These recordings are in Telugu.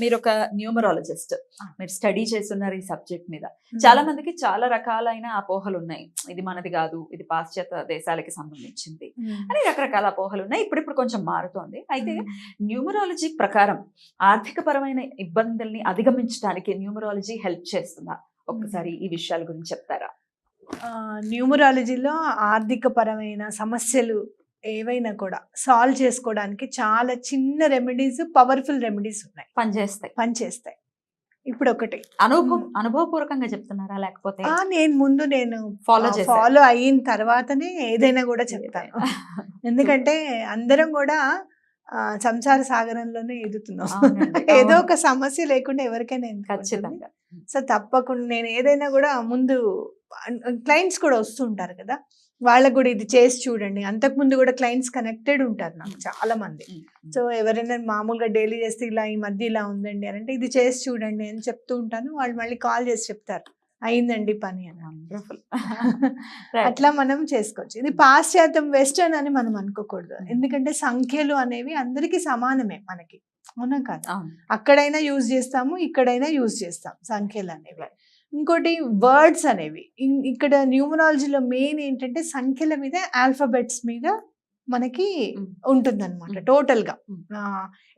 మీరు ఒక న్యూమరాలజిస్ట్ మీరు స్టడీ చేస్తున్నారు ఈ సబ్జెక్ట్ మీద. చాలా మందికి చాలా రకాలైన అపోహలు ఉన్నాయి. ఇది మనది కాదు ఇది పాశ్చాత్య దేశాలకి సంబంధించింది అని రకరకాల అపోహలు ఉన్నాయి. ఇప్పుడు ఇప్పుడు కొంచెం మారుతోంది. అయితే న్యూమరాలజీ ప్రకారం ఆర్థిక పరమైన ఇబ్బందుల్ని అధిగమించడానికి న్యూమరాలజీ హెల్ప్ చేస్తుందా? ఒక్కసారి ఈ విషయాల గురించి చెప్తారా? న్యూమరాలజీలో ఆర్థిక పరమైన సమస్యలు ఏవైనా కూడా సాల్వ్ చేసుకోవడానికి చాలా చిన్న రెమెడీస్ పవర్ఫుల్ రెమెడీస్ ఉన్నాయి. పనిచేస్తాయి. పనిచేస్తాయి. ఇప్పుడు ఒకటి అనుభవం. అనుభవపూర్వకంగా చెప్తున్నారా లేకపోతే నేను ముందు నేను ఫాలో ఫాలో అయిన తర్వాతనే ఏదైనా కూడా చెప్తాను. ఎందుకంటే అందరం కూడా సంసార సాగరంలోనే ఎదుగుతున్నాం. ఏదో. ఒక సమస్య లేకుండా ఎవరికైనా? ఖచ్చితంగా. సో తప్పకుండా నేను ఏదైనా కూడా ముందు క్లయింట్స్ కూడా వస్తుంటారు కదా. వాళ్ళకు కూడా ఇది చేసి చూడండి. అంతకు ముందు కూడా క్లయింట్స్ కనెక్టెడ్ ఉంటారు నాకు చాలా మంది. సో ఎవరైనా మామూలుగా డైలీ చేస్తే ఇలా ఈ మధ్య ఇలా ఉందండి అని అంటే ఇది చేసి చూడండి అని చెప్తూ ఉంటాను. వాళ్ళు మళ్ళీ కాల్ చేసి చెప్తారు. అయిందండి పని అని. అట్లా మనం చేసుకోవచ్చు. ఇది పాశ్చాత్యం వెస్టర్న్ అని మనం అనుకోకూడదు. ఎందుకంటే సంఖ్యలు అనేవి అందరికీ సమానమే మనకి. అవునా కాదు. అక్కడైనా యూజ్ చేస్తాము ఇక్కడైనా యూజ్ చేస్తాం సంఖ్యలు అనేవి. ఇంకోటి వర్డ్స్ అనేవి ఇక్కడ న్యూమరాలజీలో మెయిన్ ఏంటంటే సంఖ్యల మీద ఆల్ఫాబెట్స్ మీద మనకి. ఉంటుందన్నమాట. టోటల్గా. ఆ,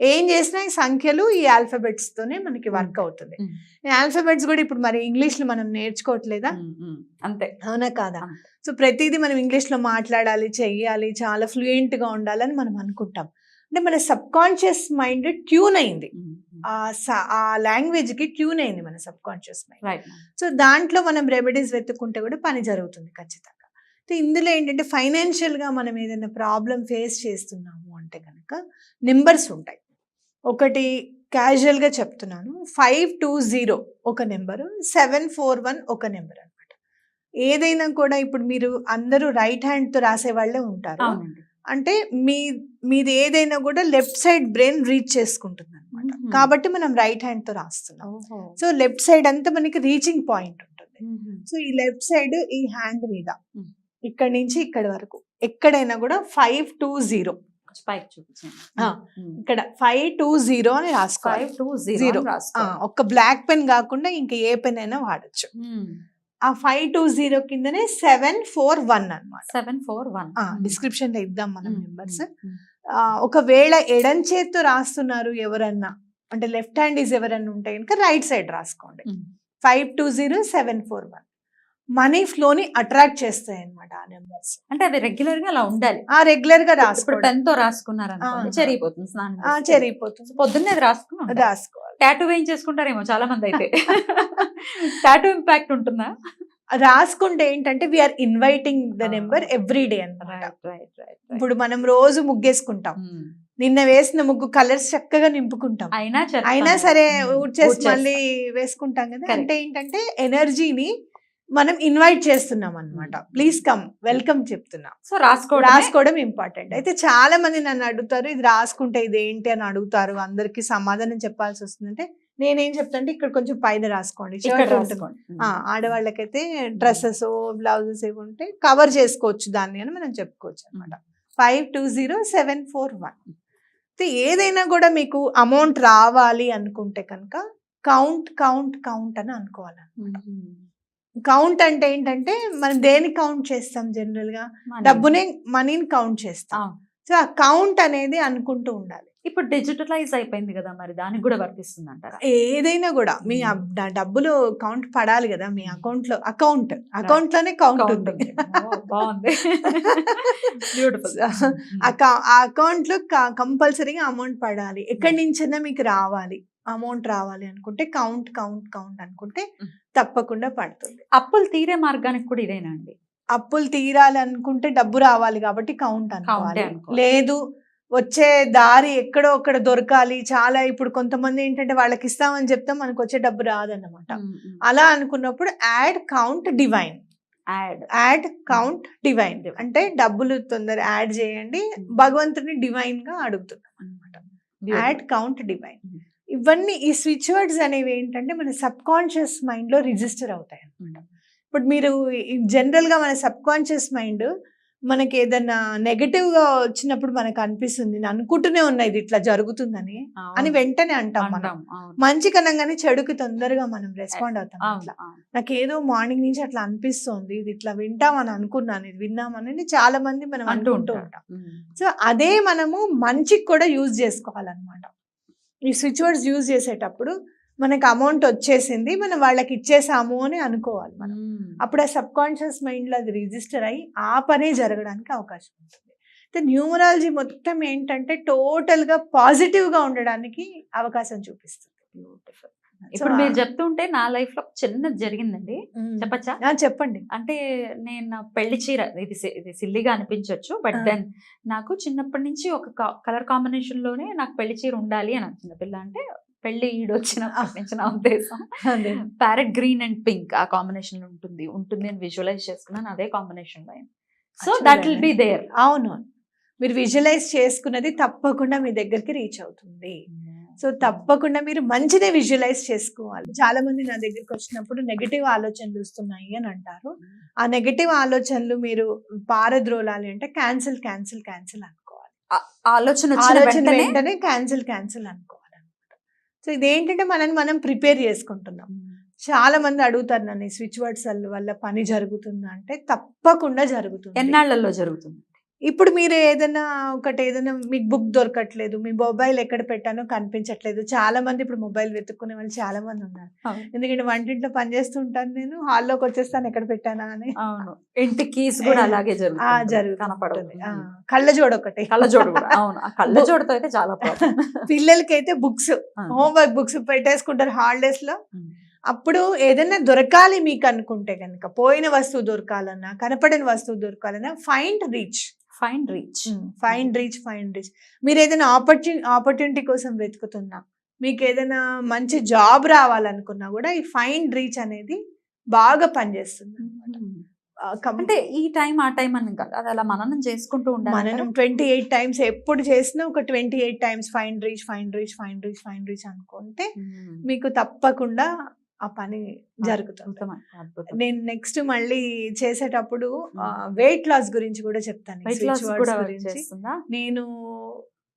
ఏం చేసినా ఈ సంఖ్యలు ఈ ఆల్ఫాబెట్స్ తోనే మనకి వర్క్ అవుతుంది ఆల్ఫాబెట్స్ కూడా ఇప్పుడు మరి ఇంగ్లీష్లో మనం నేర్చుకోవట్లేదా. అంతే అవునా కాదా. సో ప్రతిదీ మనం ఇంగ్లీష్లో మాట్లాడాలి చెయ్యాలి చాలా ఫ్లూయెంట్గా ఉండాలని మనం అనుకుంటాం అంటే మన సబ్ కాన్షియస్ మైండ్ ట్యూన్ అయింది. ఆ లాంగ్వేజ్కి ట్యూన్ అయింది మన సబ్ కాన్షియస్ మైండ్ సో దాంట్లో మనం రెమెడీస్ వెతుక్కుంటే కూడా పని జరుగుతుంది ఖచ్చితంగా. సో ఇందులో ఏంటంటే ఫైనాన్షియల్గా మనం ఏదైనా ప్రాబ్లం ఫేస్ చేస్తున్నాము అంటే కనుక నెంబర్స్ ఉంటాయి. ఒకటి క్యాజువల్గా చెప్తున్నాను. ఫైవ్ టూ జీరో ఒక నెంబరు సెవెన్ ఫోర్ వన్ ఒక నెంబర్ అన్నమాట. ఏదైనా కూడా ఇప్పుడు మీరు అందరూ రైట్ హ్యాండ్తో రాసే వాళ్ళే ఉంటారు అంటే మీ మీది ఏదైనా కూడా లెఫ్ట్ సైడ్ బ్రెయిన్ రీచ్ చేసుకుంటుంది అనమాట. కాబట్టి మనం రైట్ హ్యాండ్తో రాస్తున్నాం. సో లెఫ్ట్ సైడ్ అంతా మనకి రీచింగ్ పాయింట్ ఉంటుంది. సో ఈ లెఫ్ట్ సైడ్ ఈ హ్యాండ్ మీద. ఇక్కడ నుంచి ఇక్కడ వరకు ఎక్కడైనా కూడా ఫైవ్ టూ జీరో. ఇక్కడ ఫైవ్ టూ జీరో అని రాసుకోవాలి. ఫైవ్ టూ జీరో ఒక్క బ్లాక్ పెన్ కాకుండా ఇంకా ఏ పెన్ అయినా వాడచ్చు. ఆ ఫైవ్ టూ జీరో కిందనే సెవెన్ ఫోర్ వన్ అనమాట సెవెన్ ఫోర్ వన్ డిస్క్రిప్షన్లో ఇద్దాం మనం నెంబర్స్ ఒకవేళ ఎడం చేత్తో రాస్తున్నారు ఎవరన్నా అంటే లెఫ్ట్ హ్యాండ్ ఈజ్ ఎవరన్నా ఉంటే కనుక రైట్ సైడ్ రాసుకోండి. Five two zero seven four one money ఫ్లోని attract చేస్తాయి అనమాట ఆ నెంబర్స్ అంటే అది రెగ్యులర్గా అలా ఉండాలి ఆ రెగ్యులర్గా రాసుకోవడం పెన్తో రాసుకున్నారు. చెరిగిపోతుంది స్నానం. చెరిగిపోతుంది పొద్దున్నే అది రాసుకున్నాం రాసుకోవాలి టాటూ వేయించేసుకుంటారేమో చాలా మంది అయితే టాటూ ఇంపాక్ట్ ఉంటుందా రాసుకుంటే ఏంటంటే we're inviting the. Number every day అనమాట రైట్ రైట్ రైట్ ఇప్పుడు మనం రోజు ముగ్గేసుకుంటాం నిన్న వేసిన ముగ్గు కలర్స్ చక్కగా నింపుకుంటాం అయినా. అయినా సరే మ్మ్. ఊడ్చేసి. మళ్ళీ వేసుకుంటాం కదా. అంటే ఏంటంటే ఎనర్జీని మనం ఇన్వైట్ చేస్తున్నాం అనమాట. ప్లీజ్ కమ్ వెల్కమ్ చెప్తున్నాం. సో రాసుకోవడం రాసుకోవడం ఇంపార్టెంట్ అయితే చాలా మంది నన్ను అడుగుతారు ఇది రాసుకుంటే ఇది ఏంటి అని అడుగుతారు. అందరికి సమాధానం చెప్పాల్సి వస్తుందంటే నేనేం చెప్తాంటే ఇక్కడ కొంచెం పైన రాసుకోండి. ఆ, ఆడవాళ్ళకైతే డ్రెస్సెస్ బ్లౌజెస్ ఇవి ఉంటే కవర్ చేసుకోవచ్చు దాన్ని అని మనం చెప్పుకోవచ్చు అనమాట five two zero seven four one ఏదైనా కూడా మీకు అమౌంట్ రావాలి అనుకుంటే కనుక కౌంట్ కౌంట్ కౌంట్ అని అనుకోవాలి మ్మ్. కౌంట్ అంటే ఏంటంటే మనం దేని కౌంట్ చేస్తాం జనరల్గా. డబ్బుని మనీని కౌంట్ చేస్తాం. సో ఆ కౌంట్ అనేది అనుకుంటూ ఉండాలి. ఇప్పుడు డిజిటలైజ్ అయిపోయింది కదా మరి దానికి కూడా వర్తిస్తుంది అంటారా ఏదైనా కూడా మీ డ- డబ్బులు కౌంట్ పడాలి కదా మీ అకౌంట్లో. Account అకౌంట్లోనే count. ఓ, బాగుంది. బ్యూటిఫుల్ అక- ఆ అకౌంట్లో కంపల్సరీగా అమౌంట్ పడాలి. ఎక్కడి నుంచైనా మీకు రావాలి. అమౌంట్ రావాలి అనుకుంటే కౌంట్ కౌంట్ కౌంట్ అనుకుంటే. తప్పకుండా పడుతుంది. అప్పులు తీరే మార్గానికి కూడా ఇదేనా అండి? అప్పులు తీరాలి అనుకుంటే డబ్బు రావాలి కాబట్టి కౌంట్ అనుకోవాలి. లేదు వచ్చే దారి ఎక్కడో అక్కడ దొరకాలి. చాలా ఇప్పుడు కొంతమంది ఏంటంటే వాళ్ళకి ఇస్తామని చెప్తే మనకు వచ్చే డబ్బు రాదన్నమాట. అలా అనుకున్నప్పుడు add count divine. Add. Add count divine. అంటే డబ్బులు తొందర యాడ్ చేయండి. భగవంతుని డివైన్గా అడుగుతున్నాం అనమాట యాడ్ కౌంట్ డివైన్. ఇవన్నీ ఈ స్విచ్ వర్డ్స్ అనేవి ఏంటంటే మన సబ్ కాన్షియస్ మైండ్లో రిజిస్టర్ అవుతాయి అనమాట ఇప్పుడు మీరు జనరల్గా మన సబ్ కాన్షియస్ మైండ్ మనకి ఏదన్నా నెగటివ్గా వచ్చినప్పుడు మనకు అనిపిస్తుంది అనుకుంటూనే ఉన్నా ఇది ఇట్లా జరుగుతుందని అని వెంటనే అంటాం మనం. మంచి కనంగానే చెడుకి తొందరగా మనం రెస్పాండ్ అవుతాం అట్లా. నాకు ఏదో మార్నింగ్ నుంచి అట్లా అనిపిస్తోంది ఇది ఇట్లా వింటామని అనుకున్నాను ఇది విన్నామని చాలా మంది మనం అంటూ. ఉంటాం. ఉమ్. సో అదే మనము మంచికి కూడా యూజ్ చేసుకోవాలన్నమాట. ఈ స్విచ్ వర్డ్స్ యూజ్ చేసేటప్పుడు మనకు అమౌంట్ వచ్చేసింది మనం వాళ్ళకి ఇచ్చేసాము అని అనుకోవాలి మనం ఉమ్. అప్పుడు ఆ సబ్ కాన్షియస్ మైండ్లో అది రిజిస్టర్ అయ్యి ఆ పనే జరగడానికి అవకాశం ఉంటుంది అయితే న్యూమరాలజీ మొత్తం ఏంటంటే టోటల్గా పాజిటివ్గా ఉండడానికి అవకాశం చూపిస్తుంది Beautiful. ఇప్పుడు మీరు చెప్తుంటే నా లైఫ్లో చిన్నది జరిగిందండి. చెప్పచ్చా? చెప్పండి. అంటే నేను పెళ్ళి చీర ఇది ఇది సిల్లిగా అనిపించవచ్చు బట్. దెన్ నాకు చిన్నప్పటి నుంచి ఒక కలర్ కాంబినేషన్లోనే నాకు పెళ్ళి చీర ఉండాలి అని చిన్న పిల్ల అంటే పెళ్ళి ఈడొచ్చినప్పటి నుంచి నా ఉద్దేశం. ప్యారెట్ గ్రీన్ అండ్ పింక్ ఆ కాంబినేషన్ ఉంటుంది. ఉంటుంది అని విజువలైజ్ చేసుకున్నాను అదే కాంబినేషన్లో so that will be there అవును. మీరు విజువలైజ్ చేసుకున్నది తప్పకుండా మీ దగ్గరికి రీచ్ అవుతుంది. సో తప్పకుండా మీరు మంచిదే విజువలైజ్ చేసుకోవాలి. చాలా మంది నా దగ్గరికి వచ్చినప్పుడు నెగటివ్ ఆలోచనలు వస్తున్నాయి అని అంటారు. ఆ నెగటివ్ ఆలోచనలు మీరు పారద్రోలాలి అంటే క్యాన్సిల్ క్యాన్సిల్ క్యాన్సిల్ అనుకోవాలి. ఆలోచన ఆలోచన వెంటనే క్యాన్సిల్ క్యాన్సిల్ అనుకోవాలి అనమాట సో ఇదేంటంటే మనని మనం ప్రిపేర్ చేసుకుంటున్నాం. చాలా మంది అడుగుతారు నన్ను స్విచ్ వర్డ్స్ వల్ల పని జరుగుతుందా అంటే తప్పకుండా జరుగుతుంది. ఎన్నాళ్ళలో జరుగుతుంది? ఇప్పుడు మీరు ఏదైనా ఒకటి ఏదైనా మీకు బుక్ దొరకట్లేదు మీ మొబైల్ ఎక్కడ పెట్టానో కనిపించట్లేదు. చాలా మంది ఇప్పుడు మొబైల్ వెతుక్కునే వాళ్ళు చాలా మంది ఉన్నారు. ఎందుకంటే వంటింట్లో పని చేస్తూ ఉంటాను నేను హాల్లోకి వచ్చేస్తాను ఎక్కడ పెట్టానా అని. అవును. ఇంటి కీస్ కూడా అలాగే జరుగుతుంది. ఆ, కళ్ళజోడు ఒకటి. కళ్ళజోడు అవును. కళ్ళజోడుతో అయితే చాలా పిల్లలకి అయితే బుక్స్ హోంవర్క్ బుక్స్ పెట్టేసుకుంటారు హాలిడేస్లో అప్పుడు ఏదైనా దొరకాలి మీకు అనుకుంటే కనుక పోయిన వస్తువు దొరకాలన్నా కనపడని వస్తువు దొరకాలన్నా find reach fine reach find reach find reach మీరు ఏదైనా ఆపర్చుని ఆపర్చునిటీ కోసం వెతుకుతున్నా మీకు ఏదైనా మంచి జాబ్ రావాలనుకున్నా కూడా ఈ ఫైండ్ రీచ్ అనేది బాగా పనిచేస్తుంది కం- అంటే ఈ టైం ఆ టైం అని కాదు. అది అలా మననం చేసుకుంటూ ఉండాలి మనం ట్వంటీ ఎయిట్ టైమ్స్ ఎప్పుడు చేసినా ఒక twenty eight times find reach find reach find reach find reach అనుకుంటే మీకు తప్పకుండా ఆ పని జరుగుతుంది. నేను నెక్స్ట్ మళ్ళీ చేసేటప్పుడు వెయిట్ లాస్ గురించి కూడా చెప్తాను. నేను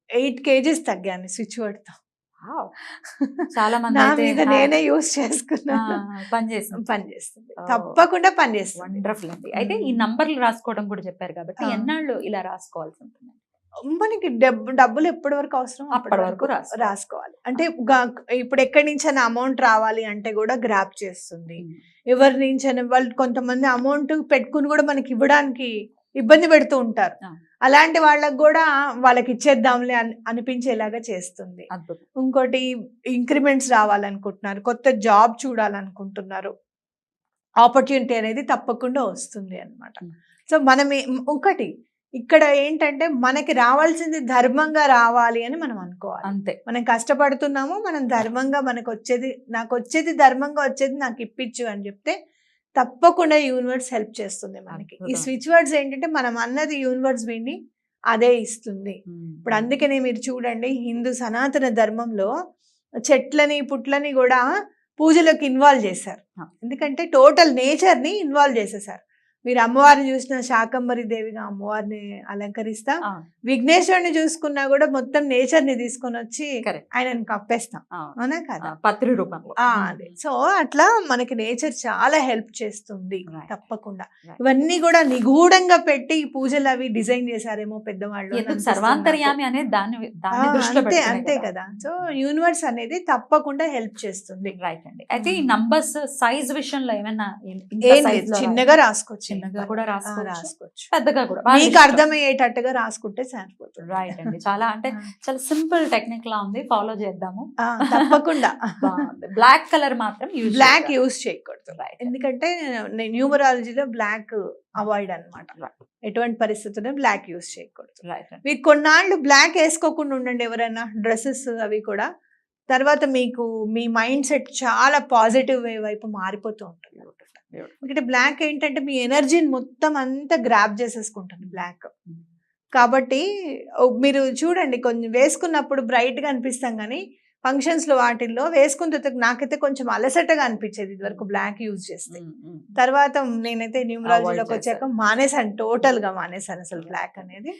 ఎయిట్ కేజీస్ తగ్గాను స్విచ్ వర్డ్తో. Wow. చాలా మంది నా మీద నేనే యూస్ చేసుకున్నాను. పని చేస్తుంది. పని చేస్తుంది. Oh. తప్పకుండా పని చేస్తుంది. వండర్ఫుల్ అండి. అయితే ఈ. నంబర్లు రాసుకోవడం కూడా చెప్పారు కాబట్టి. ఎన్నాళ్ళు ఇలా రాసుకోవాల్సి ఉంటుంది మనకి డబ్బు డబ్బులు ఎప్పటి వరకు అవసరం? అప్పటి వరకు రాసుకోవాలి. అంటే ఇప్పుడు ఎక్కడి నుంచి అయినా అమౌంట్ రావాలి అంటే కూడా గ్రాప్ చేస్తుంది. ఎవరి నుంచి అయినా వాళ్ళు కొంతమంది అమౌంట్ పెట్టుకుని కూడా మనకి ఇవ్వడానికి ఇబ్బంది పెడుతూ ఉంటారు. అలాంటి వాళ్ళకి కూడా వాళ్ళకి ఇచ్చేద్దాంలే అని అనిపించేలాగా చేస్తుంది. ఇంకోటి ఇంక్రిమెంట్స్ రావాలనుకుంటున్నారు. కొత్త జాబ్ చూడాలనుకుంటున్నారు. ఆపర్చునిటీ అనేది తప్పకుండా వస్తుంది అన్నమాట. Mm. సో మనం ఒకటి ఇక్కడ ఏంటంటే మనకి రావాల్సింది ధర్మంగా రావాలి అని మనం అనుకోవాలి. అంతే. మనం కష్టపడుతున్నాము మనం ధర్మంగా మనకు వచ్చేది నాకు వచ్చేది ధర్మంగా వచ్చేది నాకు ఇప్పించు అని చెప్తే తప్పకుండా యూనివర్స్ హెల్ప్ చేస్తుంది మనకి. ఈ. స్విచ్ వర్డ్స్ ఏంటంటే మనం అన్నది యూనివర్స్ విని అదే ఇస్తుంది. ఇప్పుడు అందుకనే మీరు చూడండి హిందూ సనాతన ధర్మంలో చెట్లని పుట్లని కూడా పూజలోకి ఇన్వాల్వ్ చేశారు. ఎందుకంటే టోటల్ నేచర్ని ఇన్వాల్వ్ చేసేసారు. మీరు అమ్మవారిని చూసిన శాకంబరి దేవిగా అమ్మవారిని అలంకరిస్తా. విఘ్నేశ్వరుని చూసుకున్నా కూడా మొత్తం నేచర్ని తీసుకొని వచ్చి. ఆయనను కప్పేస్తాం. అవును. కదా? పత్రి రూపంలో. సో అట్లా మనకి నేచర్ చాలా హెల్ప్ చేస్తుంది. తప్పకుండా. ఇవన్నీ కూడా నిగూఢంగా పెట్టి ఈ పూజలు అవి డిజైన్ చేశారేమో పెద్దవాళ్ళు సర్వాంతర్యామి. అనేది అంతే అంతే కదా. సో యూనివర్స్ అనేది తప్పకుండా హెల్ప్ చేస్తుంది. రైట్ అండి. అయితే ఈ నంబర్స్ సైజ్ విషయంలో ఏమైనా చిన్నగా రాసుకోవచ్చు. చిన్నగా కూడా రాసుకోవచ్చు. పెద్దగా కూడా. మీకు అర్థమయ్యేటట్టుగా రాసుకుంటే సరిపోతుంది. రైట్ అండి. చాలా అంటే చాలా సింపుల్ టెక్నిక్ లా ఉంది. ఫాలో చేద్దాము. తప్పకుండా. బ్లాక్ కలర్ మాత్రం బ్లాక్. యూస్ చేయకూడదు. ఎందుకంటే న్యూమరాలజీలో బ్లాక్ అవాయిడ్ అన్నమాట. Right. ఎటువంటి పరిస్థితుల్లో బ్లాక్ యూస్ చేయకూడదు. మీరు కొన్నాళ్ళు బ్లాక్ వేసుకోకుండా ఉండండి ఎవరైనా డ్రెస్సెస్ అవి కూడా. తర్వాత మీకు మీ మైండ్ సెట్ చాలా పాజిటివ్ వే వైపు మారిపోతూ ఉంటుంది. ఎందుకంటే బ్లాక్ ఏంటంటే మీ ఎనర్జీని మొత్తం అంతా గ్రాప్ చేసేసుకుంటుంది బ్లాక్. కాబట్టి మీరు చూడండి కొంచెం వేసుకున్నప్పుడు బ్రైట్గా అనిపిస్తాం కానీ ఫంక్షన్స్లో వాటిల్లో వేసుకున్న తర్వాత నాకైతే కొంచెం అలసటగా అనిపించేది ఇది వరకు బ్లాక్ యూజ్ చేస్తే. తర్వాత నేనైతే న్యూమరాలజీలోకి వచ్చాక మానేసాను టోటల్గా మానేసాను అసలు బ్లాక్ అనేది